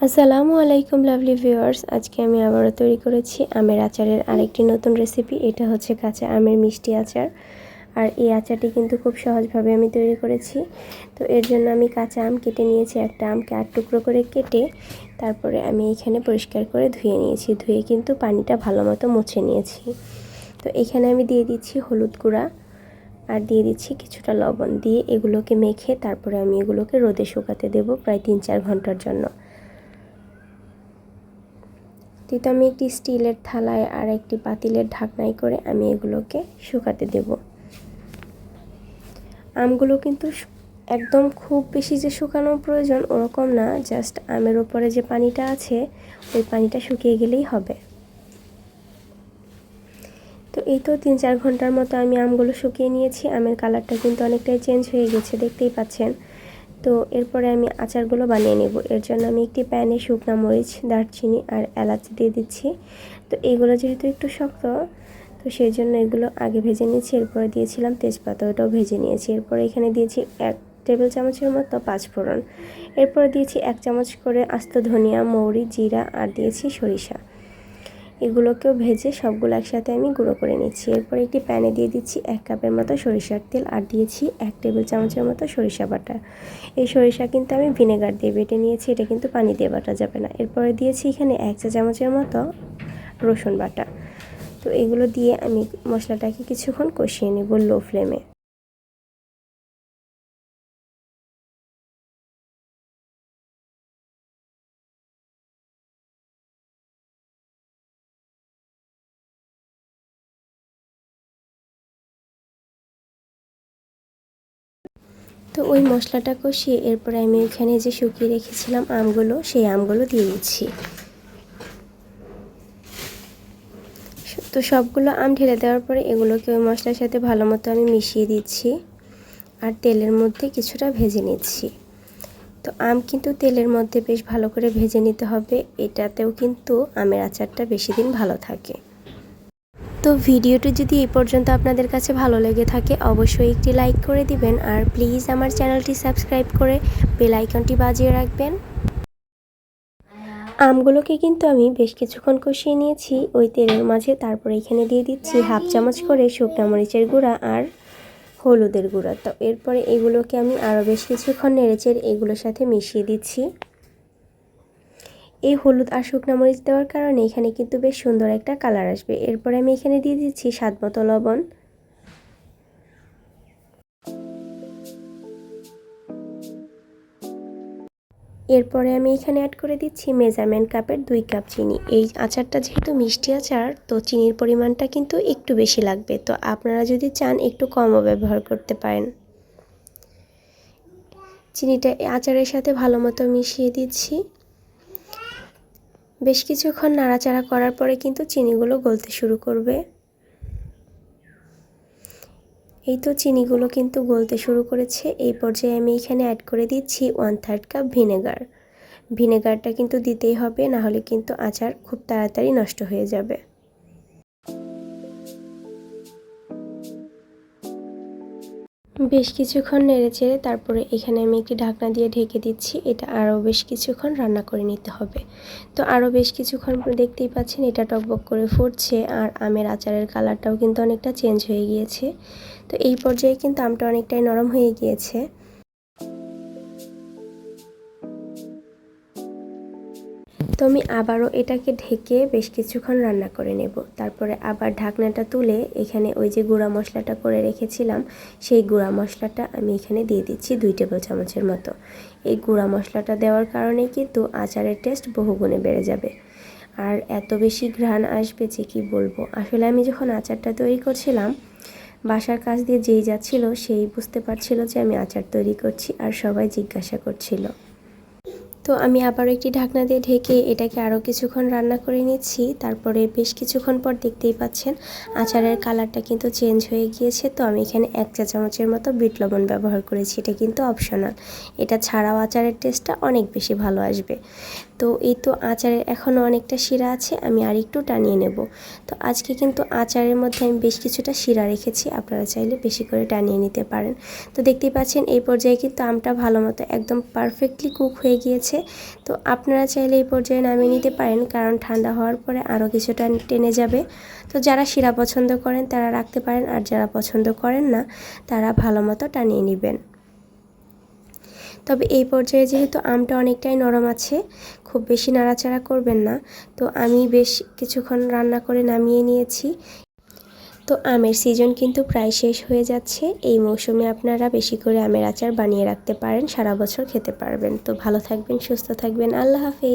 আসসালামু আলাইকুম lovely viewers আজকে আমি আবারও তৈরি করেছি আমের আচারের আরেকটি নতুন রেসিপি এটা হচ্ছে কাঁচা আমের মিষ্টি আচার। আর এই আচারটি কিন্তু খুব সহজভাবে আমি তৈরি করেছি। তো এর জন্য আমি কাঁচা আম কেটে নিয়েছি। একটা আমকে আট টুকরো করে কেটে তারপরে আমি এখানে পরিষ্কার করে ধুয়ে নিয়েছি। ধুয়ে কিন্তু পানিটা ভালো মতো মুছে নিয়েছি। তো এখানে আমি দিয়ে দিচ্ছি হলুদ গুঁড়া আর দিয়ে দিচ্ছি কিছুটা লবণ। দিয়ে এগুলোকে মেখে তারপরে আমি এগুলোকে রোদে শুকাতে দেব প্রায় তিন চার ঘণ্টার জন্য। তো আমি একটি স্টিলের থালায় আর একটি পাতিলের ঢাকনায় করে আমি এগুলোকে শুকাতে দেব। আমগুলো কিন্তু একদম খুব বেশি যে শুকানো প্রয়োজন ওরকম না, জাস্ট আমের ওপরে যে পানিটা আছে, ওই পানিটা শুকিয়ে গেলেই হবে। তো এই তো তিন চার ঘণ্টার মতো আমি আমগুলো শুকিয়ে নিয়েছি, আমের কালারটা কিন্তু অনেকটাই চেঞ্জ হয়ে গেছে, দেখতেই পাচ্ছেন। তো এরপরে আমি আচারগুলো বানিয়ে নেব। এর জন্য আমি একটি প্যানে শুকনা মরিচ, দারচিনি আর এলাচ দিয়ে দিচ্ছি। তো এইগুলো যেহেতু একটু শক্ত, তো সেই জন্য এগুলো আগে ভেজে নিয়েছি, এরপরে দিয়েছিলাম তেজপাতা, ওটাও ভেজে নিয়েছি। এরপরে এখানে দিয়েছি এক টেবিল চামচের মতো পাঁচফোড়ন। এরপরে দিয়েছি এক চামচ করে আস্ত ধনিয়া, মৌরি, জিরা আর দিয়েছি সরিষা। এগুলোকেও ভেজে সবগুলো একসাথে আমি গুঁড়ো করে নিচ্ছি। এরপর একটি প্যানে দিয়ে দিচ্ছি এক কাপের মতো সরিষার তেল আর দিয়েছি এক টেবিল চামচের মতো সরিষা বাটা। এই সরিষা কিন্তু আমি ভিনেগার দিয়ে বেটে নিয়েছি, এটা কিন্তু পানি দিয়ে বাটা যাবে না। এরপরে দিয়েছি এখানে এক চা চামচের মতো রসুন বাটা। তো এগুলো দিয়ে আমি মশলাটাকে কিছুক্ষণ কষিয়ে নেব লো ফ্লেমে। তো ওই মশলাটা কষিয়ে এরপরে আমি ওইখানে যে শুকিয়ে রেখেছিলাম আমগুলো, সেই আমগুলো দিয়ে দিচ্ছি। তো সবগুলো আম ঢেলে দেওয়ার পরে এগুলোকে ওই মশলার সাথে ভালো মতো আমি মিশিয়ে দিচ্ছি আর তেলের মধ্যে কিছুটা ভেজে নিচ্ছি। তো আম কিন্তু তেলের মধ্যে বেশ ভালো করে ভেজে নিতে হবে, এটাতেও কিন্তু আমের আচারটা বেশি দিন ভালো থাকে। তো ভিডিওটি যদি এই পর্যন্ত আপনাদের কাছে ভালো লেগে থাকে, অবশ্যই একটি লাইক করে দিবেন আর প্লিজ আমার চ্যানেলটি সাবস্ক্রাইব করে বেল আইকনটি বাজিয়ে রাখবেন। আমগুলোকে কিন্তু আমি বেশ কিছুক্ষণ কষিয়ে নিয়েছি, ওই তেলের মাঝে তারপরে এখানে দিয়ে দিচ্ছি হাফ চামচ করে শুকনা মরিচের গুঁড়া আর হলুদের গুঁড়া। তো এরপরে এগুলোকে আমি আরও বেশ কিছুক্ষণ নেড়েচের এগুলোর সাথে মিশিয়ে দিচ্ছি। এই হলুদ আর শুকনা মরিচ দেওয়ার কারণে এখানে কিন্তু বেশ সুন্দর একটা কালার আসবে। এরপরে আমি এখানে দিয়ে দিচ্ছি স্বাদ মতো লবণ। এরপরে আমি এখানে অ্যাড করে দিচ্ছি মেজারমেন্ট কাপের দুই কাপ চিনি। এই আচারটা যেহেতু মিষ্টি আচার, তো চিনির পরিমাণটা কিন্তু একটু বেশি লাগবে। তো আপনারা যদি চান, একটু কমও ব্যবহার করতে পারেন। চিনিটা আচারের সাথে ভালো মতো মিশিয়ে দিচ্ছি। বেশ কিছুক্ষণ নাড়াচাড়া করার পরে কিন্তু চিনিগুলো গলতে শুরু করবে। এই তো চিনিগুলো কিন্তু গলতে শুরু করেছে। এই পর্যায়ে আমি এখানে অ্যাড করে দিচ্ছি ওয়ান থার্ড কাপ ভিনেগার ভিনেগারটা কিন্তু দিতেই হবে, নাহলে কিন্তু আচার খুব তাড়াতাড়ি নষ্ট হয়ে যাবে। বেশ কিছুক্ষণ নেড়ে চেড়ে তারপরে এখানে আমি একটি ঢাকনা দিয়ে ঢেকে দিচ্ছি। এটা আরও বেশ কিছুক্ষণ রান্না করে নিতে হবে। তো আরও বেশ কিছুক্ষণ দেখতেই পাচ্ছেন এটা টকবক করে ফুটছে আর আমের আচারের কালারটাও কিন্তু অনেকটা চেঞ্জ হয়ে গিয়েছে। তো এই পর্যায়ে কিন্তু আমটা অনেকটাই নরম হয়ে গিয়েছে। তো আমি আবারও এটাকে ঢেকে বেশ কিছুক্ষণ রান্না করে নেব। তারপরে আবার ঢাকনাটা তুলে এখানে ওই যে গুঁড়া মশলাটা করে রেখেছিলাম, সেই গুঁড়া মশলাটা আমি এখানে দিয়ে দিচ্ছি দুই টেবিল চামচের মতো। এই গুঁড়া মশলাটা দেওয়ার কারণে কিন্তু আচারের টেস্ট বহুগুণে বেড়ে যাবে। আর এত বেশি ঘ্রাণ আসবে যে কি বলব? আসলে আমি যখন আচারটা তৈরি করছিলাম, বাসার কাজ দিয়ে যেই যাচ্ছিল সেই বুঝতে পারছিল যে আমি আচার তৈরি করছি আর সবাই জিজ্ঞাসা করছিল। তো আমি আবার একটি ঢাকনা দিয়ে ঢেকে এটাকে আরও কিছুক্ষণ রান্না করে নিচ্ছি। তারপরে বেশ কিছুক্ষণ পর দেখতেই পাচ্ছেন আচারের কালারটা কিন্তু চেঞ্জ হয়ে গিয়েছে। তো আমি এখানে এক চা চামচের মতো বিট লবণ ব্যবহার করেছি। এটা কিন্তু অপশনাল। এটা ছাড়াও আচারের টেস্টটা অনেক বেশি ভালো আসবে। তো এই তো আচারের এখনও অনেকটা শিরা আছে, আমি আর একটু টানিয়ে নেব। তো আজকে কিন্তু আচারের মধ্যে আমি বেশ কিছুটা শিরা রেখেছি, আপনারা চাইলে বেশি করে টানিয়ে নিতে পারেন। তো দেখতেই পাচ্ছেন, এই পর্যায়ে কিন্তু আমটা ভালো মতো একদম পারফেক্টলি কুক হয়ে গিয়েছে। তো আপনারা চাইলে এই পর্যায়ে নামিয়ে নিতে পারেন, কারণ ঠান্ডা হওয়ার পরে আরও কিছুটা টেনে যাবে। তো যারা শিরা পছন্দ করেন তারা রাখতে পারেন, আর যারা পছন্দ করেন না, তারা ভালো মতো টানিয়ে নেবেন। তবে এই পর্যায়ে যেহেতু আমটা অনেকটাই নরম আছে, খুব বেশি নাড়াচাড়া করবেন না। তো আমি বেশ কিছুক্ষণ রান্না করে নামিয়ে নিয়েছি। তো আমের সিজন কিন্তু প্রায় শেষ হয়ে যাচ্ছে। এই মৌসুমে আপনারা বেশি করে আমের আচার বানিয়ে রাখতে পারেন, সারা বছর খেতে পারবেন। তো ভালো থাকবেন, সুস্থ থাকবেন। আল্লাহ হাফেজ।